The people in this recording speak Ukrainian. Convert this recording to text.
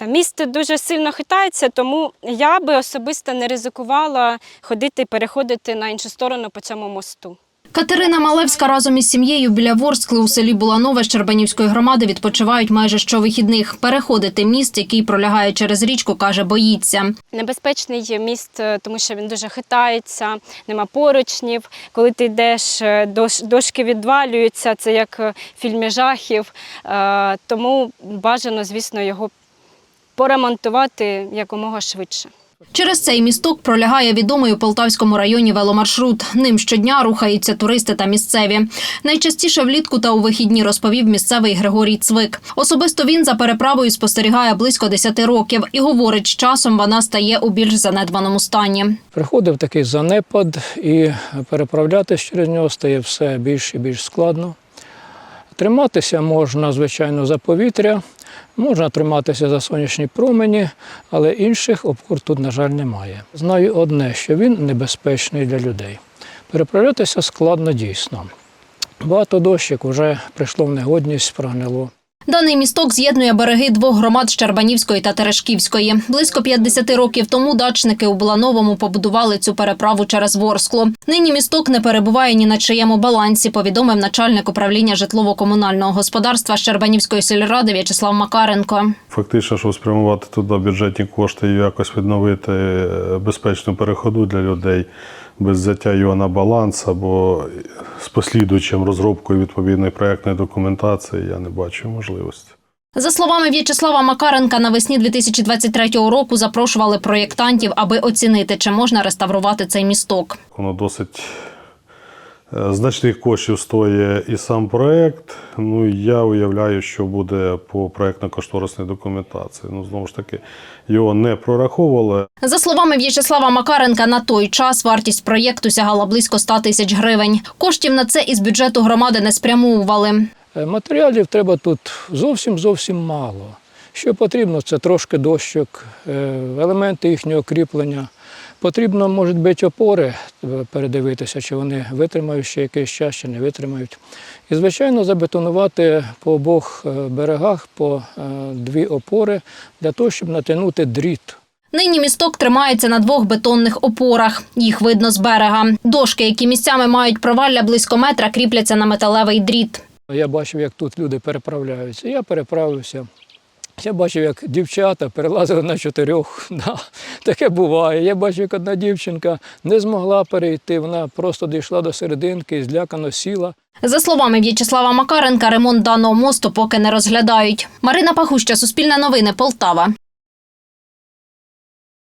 Місто дуже сильно хитається, тому я би особисто не ризикувала ходити, переходити на іншу сторону по цьому мосту. Катерина Малевська разом із сім'єю біля Ворскли у селі Буланове Щербанівської громади відпочивають майже щовихідних. Переходити міст, який пролягає через річку, каже, боїться. Небезпечний міст, е, тому що він дуже хитається, нема поручнів. Коли ти йдеш, е, дошки відвалюються, це як е, в фільмі жахів. Е, Тому бажано, звісно, його поремонтувати якомога швидше. Через цей місток пролягає відомий у Полтавському районі веломаршрут. Ним щодня рухаються туристи та місцеві. Найчастіше влітку та у вихідні розповів місцевий Григорій Цвик. Особисто він за переправою спостерігає близько 10 років і говорить, з часом вона стає у більш занедбаному стані. Приходив такий занепад, і переправлятися через нього стає все більш і більш складно. Триматися можна, звичайно, за повітря, можна триматися за сонячні промені, але інших опор тут, на жаль, немає. Знаю одне, що він небезпечний для людей. Переправлятися складно дійсно. Багато дощик вже прийшло в негодність, прогнило. Даний місток з'єднує береги двох громад Щербанівської та Терешківської. Близько 50 років тому дачники у Булановому побудували цю переправу через Ворскло. Нині місток не перебуває ні на чиєму балансі, повідомив начальник управління житлово-комунального господарства Щербанівської сільради В'ячеслав Макаренко. Фактично, щоб спрямувати туди бюджетні кошти і якось відновити е, безпечну переходу для людей без взяття його на баланс або з послідуючим розробкою відповідної проєктної документації, я не бачу можливості. За словами В'ячеслава Макаренка, навесні 2023 року запрошували проєктантів, аби оцінити, чи можна реставрувати цей місток. Воно досить значних коштів стоїть і сам проєкт. Ну, я уявляю, що буде по проєктно-кошторисній документації. Ну, знову ж таки, його не прораховували. За словами В'ячеслава Макаренка, на той час вартість проєкту сягала близько 100 тисяч гривень. Коштів на це із бюджету громади не спрямовували. Е, Матеріалів треба тут зовсім зовсім мало. Що потрібно, це трошки дощок, е, елементи їхнього кріплення. Потрібно, може бути, опори е, передивитися, чи вони витримають ще якийсь час, чи не витримають. І, звичайно, забетонувати по обох е, берегах по дві опори для того, щоб натягнути дріт. Нині місток тримається на двох бетонних опорах. Їх видно з берега. Дошки, які місцями мають провалля близько метра, кріпляться на металевий дріт. Я бачив, як тут люди переправляються. Я переправився. Я бачив, як дівчата перелазили на чотирьох. Да, таке буває. Я бачив, як одна дівчинка не змогла перейти. Вона просто дійшла до серединки і злякано сіла. За словами В'ячеслава Макаренка, ремонт даного мосту поки не розглядають. Марина Пахуща, Суспільне новини, Полтава.